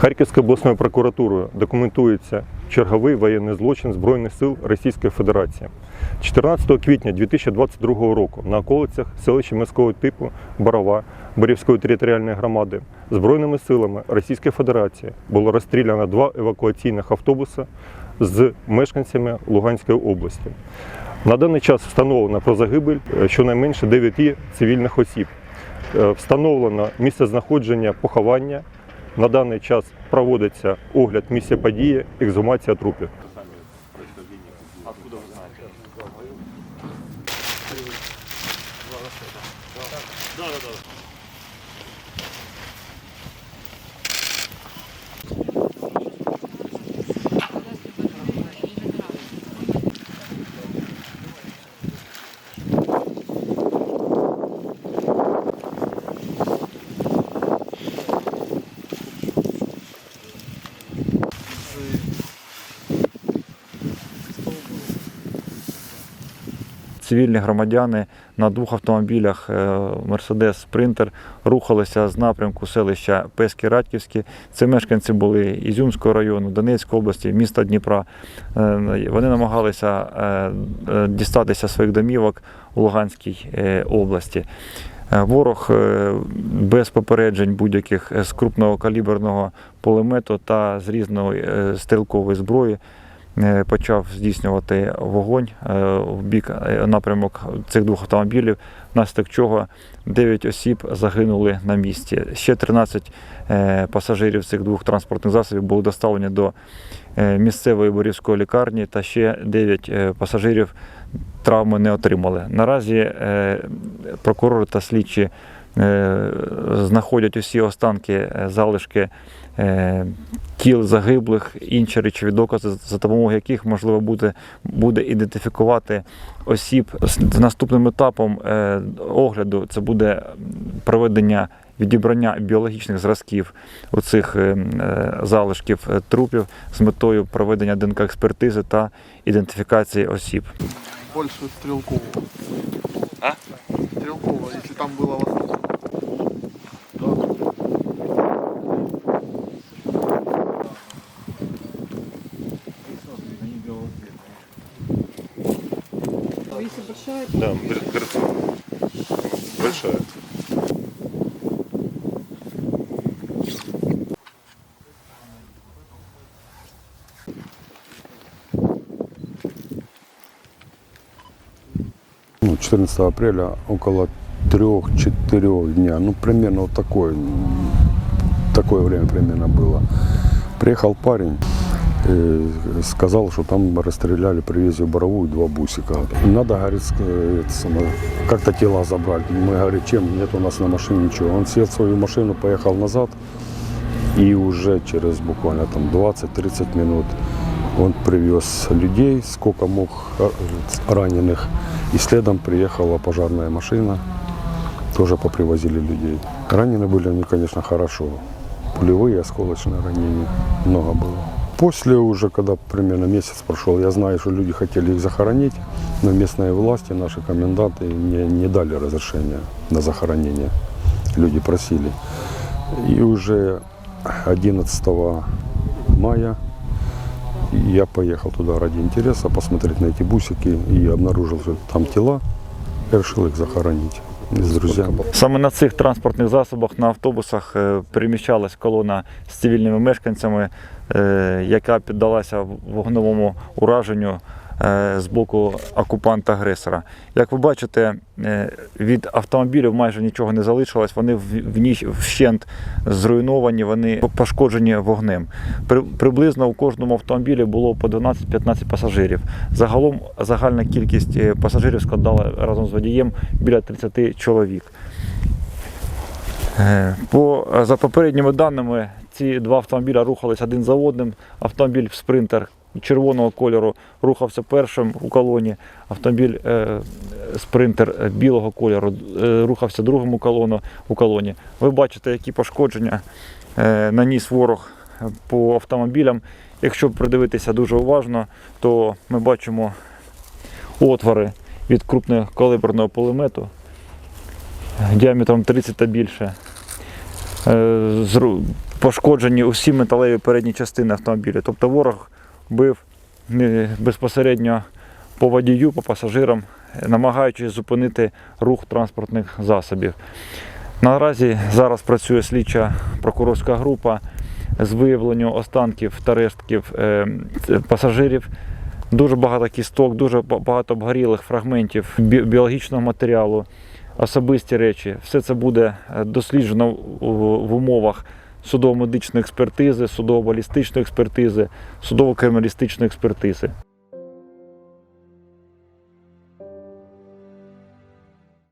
Харківською обласною прокуратурою документується черговий воєнний злочин Збройних сил Російської Федерації. 14 квітня 2022 року на околицях селища міського типу Борова Борівської територіальної громади Збройними силами Російської Федерації було розстріляно два евакуаційних автобуси з мешканцями Луганської області. На даний час встановлено про загибель е, щонайменше 9 цивільних осіб. Е, Встановлено місце знаходження поховання. На даний час проводиться огляд місця події, ексгумація трупів. Цивільні громадяни на двох автомобілях Мерседес Спринтер рухалися з напрямку селища Пески Радьківські. Це мешканці були Ізюмського району, Донецької області, міста Дніпра. Е, Вони намагалися е, е, дістатися своїх домівок у Луганській області. Ворог без попереджень будь-яких з крупного каліберного пулемету та з різної стрілкової зброї почав здійснювати вогонь е, в бік е, напрямок цих двох автомобілів, внаслідок чого 9 осіб загинули на місці. Ще 13 е, пасажирів цих двох транспортних засобів були доставлені до е, місцевої борівської лікарні, та ще 9 е, пасажирів травми не отримали. Наразі е, прокурори та слідчі е, знаходять усі останки е, залишки е, тіл загиблих, інші речові докази, за допомогою яких можливо буде, буде ідентифікувати осіб. З наступним етапом е, огляду це буде проведення відібрання біологічних зразків у цих е, е, залишків е, трупів з метою проведення ДНК-експертизи та ідентифікації осіб. Больше Стрелкова. А? Стрелкова, если там было большая. Ну, 14 апреля около 3-4 дня, ну примерно вот такое, такое время примерно было. Приехал парень, сказал, что там расстреляли, привезли боровую два бусика. Надо, говорит, как-то тела забрать. Мы, говорим, чем? Нет у нас на машине ничего. Он сел в свою машину, поехал назад, и уже через буквально там 20-30 минут он привез людей, сколько мог э, раненых. И следом приехала пожарная машина, тоже попривозили людей. Ранены были они, конечно, хорошо. Пулевые, осколочные ранения много было. После уже, когда примерно месяц прошел, я знаю, что люди хотели их захоронить, но местные власти, наши коменданты не, не дали разрешения на захоронение. Люди просили. И уже 11 мая я поехал туда ради интереса посмотреть на эти бусики и обнаружил, что там тела. Я решил их захоронить с друзьями. Саме на цих транспортних засобах на автобусах е, переміщалась колона з цивільними мешканцями, е, яка піддалася вогневому ураженню з боку окупанта-агресора. Як ви бачите, е, від автомобілів майже нічого не залишилось, вони в- ніч вщент зруйновані, вони пошкоджені вогнем. Приблизно у кожному автомобілі було по 12-15 пасажирів. Загалом загальна кількість е, пасажирів складала разом з водієм біля 30 чоловік. Е, По, за попередніми даними, ці два автомобіля рухались один за одним. Автомобіль спринтер червоного кольору рухався першим у колоні. Автомобіль е, спринтер е, білого кольору е, рухався другим у, колону, у колоні. Ви бачите, які пошкодження наніс ворог по автомобілям. Якщо придивитися дуже уважно, то ми бачимо отвори від крупнокалиберного пулемету діаметром 30 та більше. пошкоджені усі металеві передні частини автомобіля. Тобто ворог бив безпосередньо по водію, по пасажирам, е, намагаючись зупинити рух транспортних засобів. Наразі зараз працює слідча прокурорська група з виявленню останків та рештків е, пасажирів. Дуже багато кісток, дуже багато обгорілих фрагментів біологічного матеріалу, особисті речі. Все це буде е, досліджено в умовах судово-медичної експертизи, судово-балістичної експертизи, судово-криміналістичної експертизи.